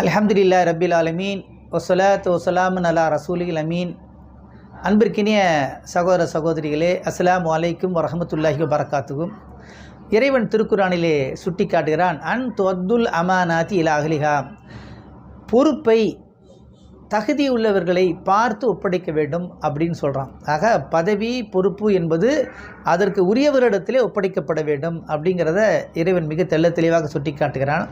அல்ஹம்துலில்லா ரபில் ஆலமீன். ஒசலாத் ஒசலாமன் அலா ரசூலில் அமீன். அன்பிற்கினிய சகோதர சகோதரிகளே அஸ்லாம் அலைக்கும் வரமத்துல்லாஹி வரகாத்துக்கும் இறைவன் திருக்குறானிலே சுட்டி காட்டுகிறான் அன் தொத்துல் அமானாதி இலா அகலிஹா பொறுப்பை தகுதி உள்ளவர்களை பார்த்து ஒப்படைக்க வேண்டும் அப்படின்னு சொல்கிறான் ஆக பதவி பொறுப்பு என்பது அதற்கு உரியவரிடத்திலே ஒப்படைக்கப்பட வேண்டும் அப்படிங்கிறத இறைவன் மிக தெள்ள தெளிவாக சுட்டி காட்டுகிறான்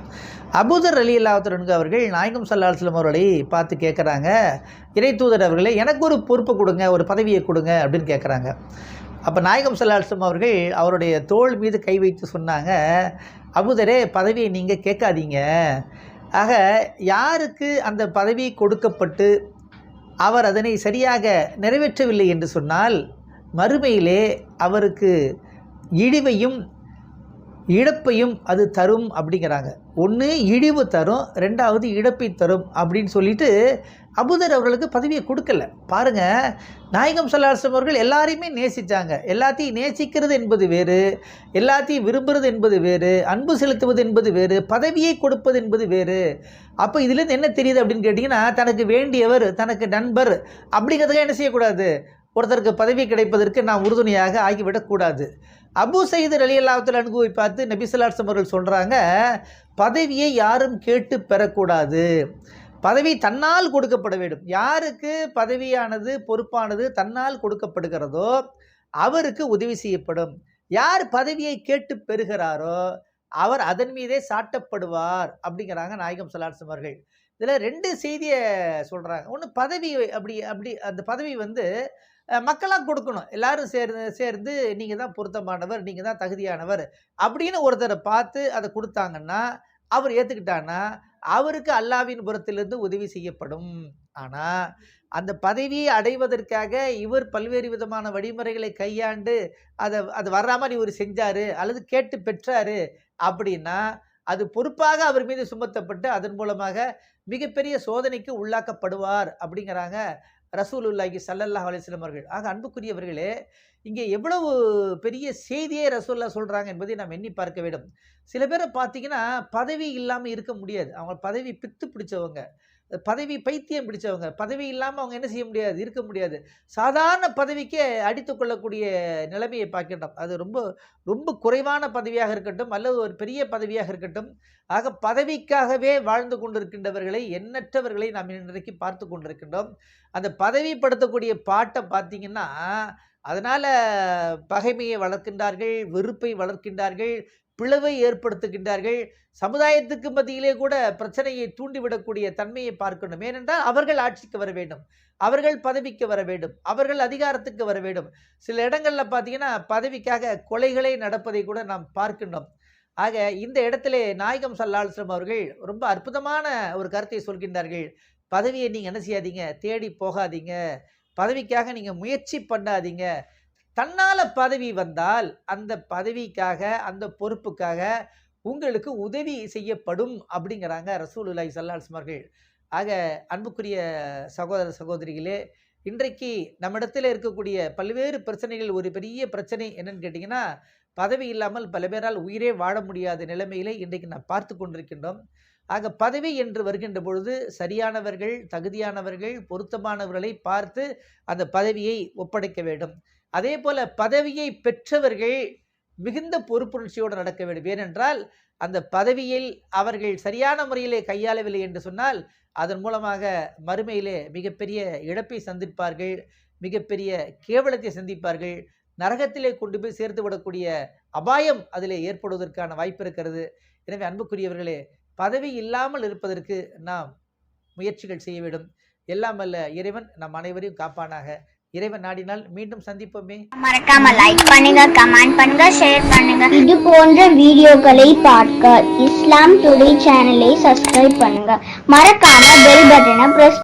அபுதர் அலி அல்லாஹரனுக்கு அவர்கள் நாயகம் சல்லாஹ்லம் அவர்களை பார்த்து கேட்குறாங்க. இறை தூதர் அவர்களே எனக்கு ஒரு பொறுப்பு கொடுங்க ஒரு பதவியை கொடுங்க அப்படின்னு கேட்குறாங்க. அப்போ நாயகம் சல்லாஹ்லம் அவர்கள் அவருடைய தோள் மீது கை வைத்து சொன்னாங்க அபுதரே பதவியை நீங்கள் கேட்காதீங்க. ஆக யாருக்கு அந்த பதவி கொடுக்கப்பட்டு அவர் அதனை சரியாக நிறைவேற்றவில்லை என்று சொன்னால் மறுமையிலே அவருக்கு இழிவையும் இழப்பையும் அது தரும் அப்படிங்கிறாங்க. ஒன்று இழிவு தரும் ரெண்டாவது இழப்பை தரும் அப்படின்னு சொல்லிட்டு அபுதர் அவர்களுக்கு பதவியை கொடுக்கல. பாருங்கள் நாயகம் சல்லாஸ்லம் அவர்கள் எல்லாரையுமே நேசித்தாங்க எல்லாத்தையும் நேசிக்கிறது என்பது வேறு எல்லாத்தையும் விரும்புகிறது என்பது வேறு அன்பு செலுத்துவது என்பது வேறு பதவியை கொடுப்பது என்பது வேறு. அப்போ இதுலேருந்து என்ன தெரியுது அப்படின்னு கேட்டிங்கன்னா தனக்கு வேண்டியவர் தனக்கு நண்பர் அப்படிங்கிறதுக்காக என்ன செய்யக்கூடாது? ஒருத்தருக்கு பதவி கிடைப்பதற்கு நாம் உறுதுணையாக ஆகிவிடக்கூடாது அபு சயீத் அலி அல்லாஹத்தில் அனுபவி பார்த்து நபிசுல்லாஸ்லம் அவர்கள் சொல்கிறாங்க பதவியை யாரும் கேட்டு பெறக்கூடாது. பதவி தன்னால் கொடுக்கப்பட வேண்டும். யாருக்கு பதவியானது பொறுப்பானது தன்னால் கொடுக்கப்படுகிறதோ அவருக்கு உதவி செய்யப்படும். யார் பதவியை கேட்டு பெறுகிறாரோ அவர் அதன் மீதே சாட்டப்படுவார் அப்படிங்கிறாங்க நாயகம் சலாட்சம் இதில் ரெண்டு செய்தியை சொல்கிறாங்க ஒன்று பதவி அப்படி அப்படி அந்த பதவி வந்து மக்களாக கொடுக்கணும். எல்லாரும் சேர்ந்து சேர்ந்து நீங்கள் தான் பொருத்தமானவர் நீங்கள் தான் தகுதியானவர் அப்படின்னு ஒருத்தரை பார்த்து அதை கொடுத்தாங்கன்னா அவர் ஏற்றுக்கிட்டான்னா அவருக்கு அல்லாவின் புறத்திலிருந்து உதவி செய்யப்படும். ஆனால் அந்த பதவியை அடைவதற்காக இவர் பல்வேறு விதமான வழிமுறைகளை கையாண்டு அதை அது வர்ற மாதிரி இவர் செஞ்சார் அல்லது கேட்டு பெற்றார் அப்படின்னா அது பொறுப்பாக அவர் மீது சுமத்தப்பட்டு அதன் மூலமாக மிகப்பெரிய சோதனைக்கு உள்ளாக்கப்படுவார் அப்படிங்கிறாங்க ரசூலுல்லாஹி சல்லல்லாஹ் அலிஸ்லம் அவர்கள். ஆக அன்புக்குரியவர்களே இங்கே எவ்வளவு பெரிய செய்தியே ரசூல்லா சொல்கிறாங்க என்பதை நாம் எண்ணி பார்க்க வேண்டும். சில பேரை பார்த்தீங்கன்னா பதவி இல்லாமல் இருக்க முடியாது. அவங்க பதவி பித்து பிடிச்சவங்க. பதவி பைத்தியம் பிடிச்சவங்க. பதவி இல்லாமல் அவங்க என்ன செய்ய முடியாது? இருக்க முடியாது. சாதாரண பதவிக்கே அடித்து கொள்ளக்கூடிய நிலைமையை பார்க்கின்றோம். அது ரொம்ப ரொம்ப குறைவான பதவியாக இருக்கட்டும் அல்லது ஒரு பெரிய பதவியாக இருக்கட்டும். ஆக பதவிக்காகவே வாழ்ந்து கொண்டிருக்கின்றவர்களை எண்ணற்றவர்களை நாம் இன்றைக்கு பார்த்து கொண்டிருக்கின்றோம். அந்த பதவிப்படுத்தக்கூடிய பாட்டை பார்த்தீங்கன்னா அதனால் பகைமையை வளர்க்கின்றார்கள் வெறுப்பை வளர்க்கின்றார்கள் பிளவை ஏற்படுத்துகின்றார்கள். சமுதாயத்துக்கு மத்தியிலே கூட பிரச்சனையை தூண்டிவிடக்கூடிய தன்மையை பார்க்கணும். ஏனென்றால் அவர்கள் ஆட்சிக்கு வர வேண்டும். அவர்கள் பதவிக்கு வர வேண்டும். அவர்கள் அதிகாரத்துக்கு வர வேண்டும். சில இடங்களில் பார்த்தீங்கன்னா பதவிக்காக கொலைகளை நடப்பதை கூட நாம் பார்க்கின்றோம். ஆக இந்த இடத்துல நாயகம் சல்லாஸ்லம் அவர்கள் ரொம்ப அற்புதமான ஒரு கருத்தை சொல்கின்றார்கள். பதவியை நீங்கள் என்ன செய்யாதீங்க? தேடி போகாதீங்க. பதவிக்காக நீங்கள் முயற்சி பண்ணாதீங்க. தன்னால் பதவி வந்தால் அந்த பதவிக்காக அந்த பொறுப்புக்காக உங்களுக்கு உதவி செய்யப்படும் அப்படிங்கிறாங்க ரசூலுல்லாய் சல்லாஸ்மார்கள் ஆக அன்புக்குரிய சகோதர சகோதரிகளே இன்றைக்கு நம்மிடத்தில் இருக்கக்கூடிய பல்வேறு பிரச்சனைகள் ஒரு பெரிய பிரச்சனை என்னன்னு கேட்டிங்கன்னா பதவி இல்லாமல் பல பேரால் உயிரே வாழ முடியாத நிலைமையிலே இன்றைக்கு நாம் பார்த்து கொண்டிருக்கின்றோம். ஆக பதவி என்று வருகின்ற பொழுது சரியானவர்கள் தகுதியானவர்கள் பொருத்தமானவர்களை பார்த்து அந்த பதவியை ஒப்படைக்க வேண்டும். அதே போல பதவியை பெற்றவர்கள் மிகுந்த பொறுப்புணர்ச்சியோடு நடக்க வேண்டும். ஏனென்றால் அந்த பதவியில் அவர்கள் சரியான முறையிலே கையாளவில்லை என்று சொன்னால் அதன் மூலமாக மறுமையிலே மிகப்பெரிய இழப்பை சந்திப்பார்கள் மிகப்பெரிய கேவலத்தை சந்திப்பார்கள் நரகத்திலே கொண்டு போய் சேர்த்து விடக்கூடிய அபாயம் அதிலே ஏற்படுவதற்கான வாய்ப்பு இருக்கிறது. எனவே அன்புக்குரியவர்களே பதவி இல்லாமல் இருப்பதற்கு நாம் முயற்சிகள் செய்ய வேண்டும். எல்லாம் அல்ல இறைவன் நம் அனைவரையும் காப்பானாக. இறைவன் நாடினால் மீண்டும் சந்திப்போமே. மறக்காம லைக் பண்ணுங்க கமெண்ட் பண்ணுங்க ஷேர் பண்ணுங்க. இது போன்ற வீடியோக்களை பார்க்க இஸ்லாம் டுடே சேனலை சப்ஸ்கிரைப் பண்ணுங்க. மறக்காம பெல் பட்டனை பிரஸ்